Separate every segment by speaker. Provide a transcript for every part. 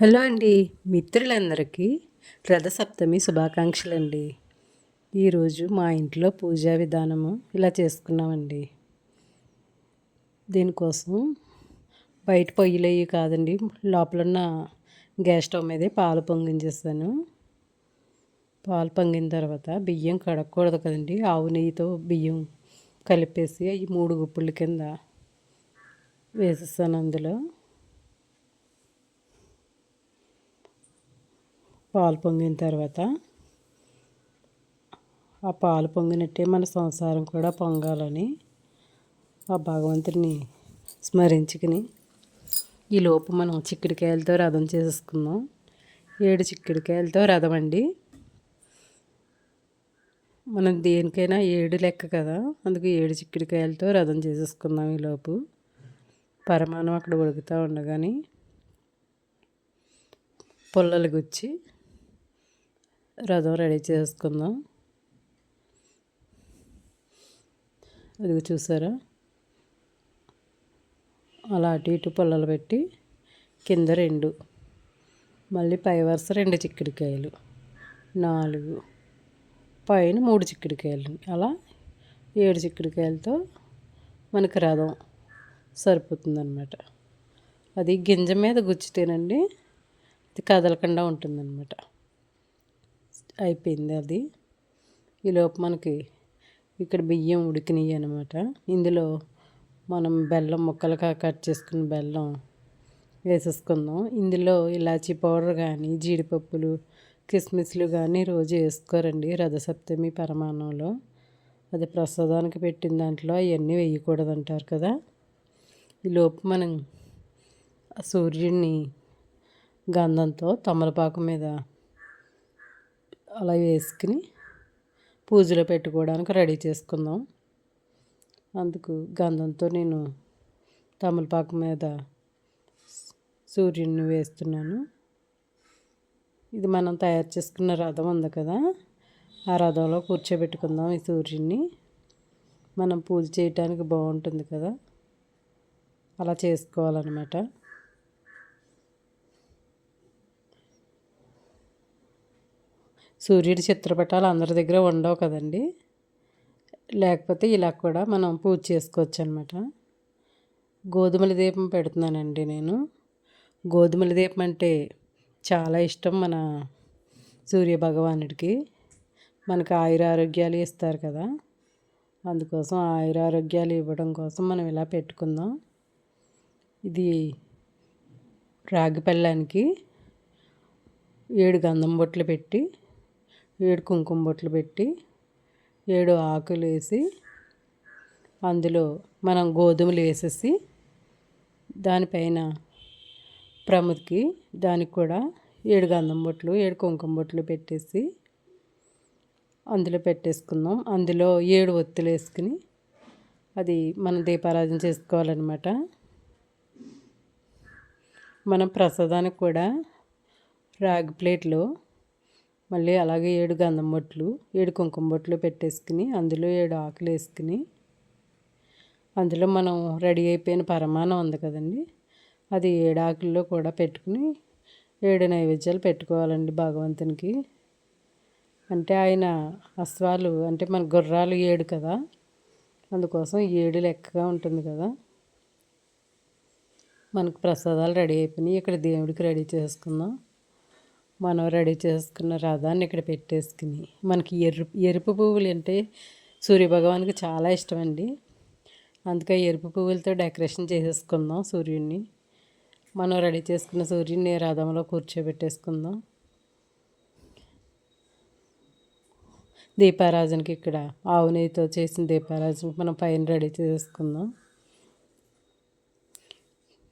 Speaker 1: Hello అండి మిత్రులందరికీ రథసప్తమి శుభాకాంక్షలు అండి ఈరోజు మా ఇంట్లో పూజా విధానము ఇలా చేసుకున్నామండి. దీనికోసం బయట పొయ్యిలేవి కాదండి లోపల ఉన్న గ్యాస్ స్టవ్ మీదే పాలు పొంగించేస్తాను. పాలు పొంగిన తర్వాత బియ్యం కడగకూడదు కదండి ఆవు నెయ్యితో బియ్యం కలిపేసి అవి మూడు గుప్పుల కింద వేసేస్తాను అందులో. పాలు పొంగిన తర్వాత ఆ పాలు పొంగినట్టే మన సంసారం కూడా పొంగాలని ఆ భగవంతుని స్మరించుకుని ఈలోపు మనం చిక్కుడుకాయలతో రథం చేసుకుందాం. ఏడు చిక్కుడుకాయలతో రథం అండి. మనం దేనికైనా ఏడు లెక్క కదా అందుకు ఏడు చిక్కుడుకాయలతో రథం చేసేసుకుందాం ఈలోపు పరమాణం అక్కడ ఉడుకుతూ ఉండగానే పుల్లలు గుచ్చి రథం రెడీ చేసుకుందాం. అది చూసారా? అలా అటు ఇటు పుల్లలు పెట్టి కింద రెండు మళ్ళీ పై వరుస రెండు చిక్కుడుకాయలు నాలుగు పైన మూడు చిక్కుడుకాయలు అలా ఏడు చిక్కుడుకాయలతో మనకి రథం సరిపోతుందన్నమాట. అది గింజ మీద గుచ్చితేనండి అది కదలకుండా ఉంటుందన్నమాట. అయిపోయింది అది. ఈలోపు మనకి ఇక్కడ బియ్యం ఉడికినాయి అనమాట ఇందులో మనం బెల్లం ముక్కలుగా కట్ చేసుకున్న బెల్లం వేసేసుకుందాం. ఇందులో ఇలాచీ పౌడర్ కానీ జీడిపప్పులు కిస్మిస్లు కానీ రోజు వేసుకోరండి రథసప్తమి పరమాణంలో అది ప్రసాదానికి పెట్టిన దాంట్లో అవన్నీ వేయకూడదు అంటారు కదా ఈలోపు మనం సూర్యుడిని గంధంతో తమలపాకు మీద అలా వేసుకుని పూజలో పెట్టుకోవడానికి రెడీ చేసుకుందాం. అందుకు గంధంతో నేను తమలపాకు మీద సూర్యుడిని వేస్తున్నాను. ఇది మనం తయారు చేసుకున్న రథం ఉంది కదా ఆ రథంలో కూర్చోబెట్టుకుందాం ఈ సూర్యుడిని. మనం పూజ చేయటానికి బాగుంటుంది కదా అలా చేసుకోవాలన్నమాట. సూర్యుడి చిత్రపటాలు అందరి దగ్గర ఉండవు కదండి. లేకపోతే ఇలా కూడా మనం పూజ చేసుకోవచ్చు అనమాట గోధుమల దీపం పెడుతున్నానండి నేను. గోధుమల దీపం అంటే చాలా ఇష్టం మన సూర్య భగవానుడికి. మనకు ఆయుర ఆరోగ్యాలు ఇస్తారు కదా. అందుకోసం ఆయుర ఆరోగ్యాలు ఇవ్వడం కోసం మనం ఇలా పెట్టుకుందాం. ఇది రాగి పళ్ళానికి ఏడు గంధం బొట్లు పెట్టి ఏడు కుంకుమ బొట్లు పెట్టి ఏడు ఆకులు వేసి అందులో మనం గోధుమలు వేసేసి దానిపైన ప్రముదికి దానికి కూడా ఏడు గంధం బొట్లు ఏడు కుంకుమ బొట్లు పెట్టేసి అందులో పెట్టేసుకుందాం. అందులో ఏడు ఒత్తులు వేసుకుని అది మనం దీపారాధన చేసుకోవాలన్నమాట. మనం ప్రసాదానికి కూడా రాగి ప్లేట్లో మళ్ళీ అలాగే ఏడు గంధం బొట్లు ఏడు కుంకుమ బొట్లు పెట్టేసుకుని అందులో ఏడు ఆకులు వేసుకుని అందులో మనం రెడీ అయిపోయిన పరమాణం ఉంది కదండి. అది ఏడు ఆకుల్లో కూడా పెట్టుకుని ఏడు నైవేద్యాలు పెట్టుకోవాలండి భగవంతునికి. అంటే ఆయన అశ్వాలు అంటే మన గుర్రాలు ఏడు కదా అందుకోసం ఏడు లెక్కగా ఉంటుంది కదా. మనకు ప్రసాదాలు రెడీ అయిపోయినాయి. ఇక్కడ దేవుడికి రెడీ చేసుకుందాం. మనం రెడీ చేసుకున్న రథాన్ని ఇక్కడ పెట్టేసుకుని మనకి ఎరుపు ఎరుపు పువ్వులు అంటే సూర్యభగవానికి చాలా ఇష్టం అండి అందుకే ఎరుపు పువ్వులతో డెకరేషన్ చేసేసుకుందాం సూర్యుడిని. మనం రెడీ చేసుకున్న సూర్యుడిని రథంలో కూర్చోబెట్టేసుకుందాం. దీపారాజనకి ఇక్కడ ఆవు నెయ్యితో చేసిన దీపారాజనకి మనం పైన రెడీ చేసుకుందాం.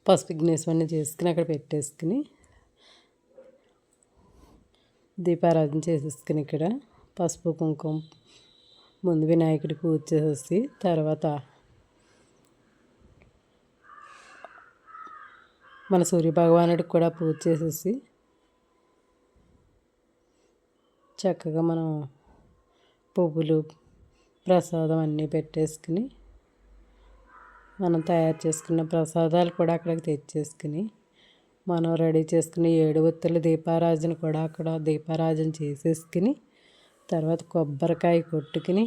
Speaker 1: పసుపు గిన్నెసవన్నీ చేసుకుని అక్కడ పెట్టేసుకుని దీపారాధన చేసేసుకుని ఇక్కడ పసుపు కుంకుమ ముందు వినాయకుడి పూజ చేసేసి తర్వాత మన సూర్యభగవానుడికి కూడా పూజ చేసేసి చక్కగా మనం పువ్వులు ప్రసాదం అన్నీ పెట్టేసుకుని మనం తయారు చేసుకున్న ప్రసాదాలు కూడా అక్కడికి తెచ్చేసుకుని మనం రెడీ చేసుకుని ఏడు ఒత్తుల దీపారాజన కూడా అక్కడ దీపారాజన చేసేసుకుని తర్వాత కొబ్బరికాయ కొట్టుకుని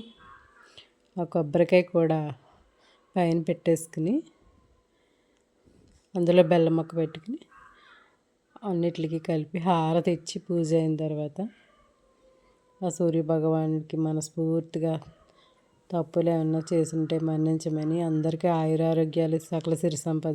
Speaker 1: ఆ కొబ్బరికాయ కూడా పైన పెట్టేసుకుని అందులో బెల్లం మొక్క పెట్టుకుని అన్నిటికి కలిపి హారతి ఇచ్చి పూజ అయిన తర్వాత ఆ సూర్య భగవానుడికి మనస్ఫూర్తిగా తప్పులు ఏమన్నా చేసుంటే మన్నించమని అందరికీ ఆయురారోగ్యాలు సకల సిరి సంపద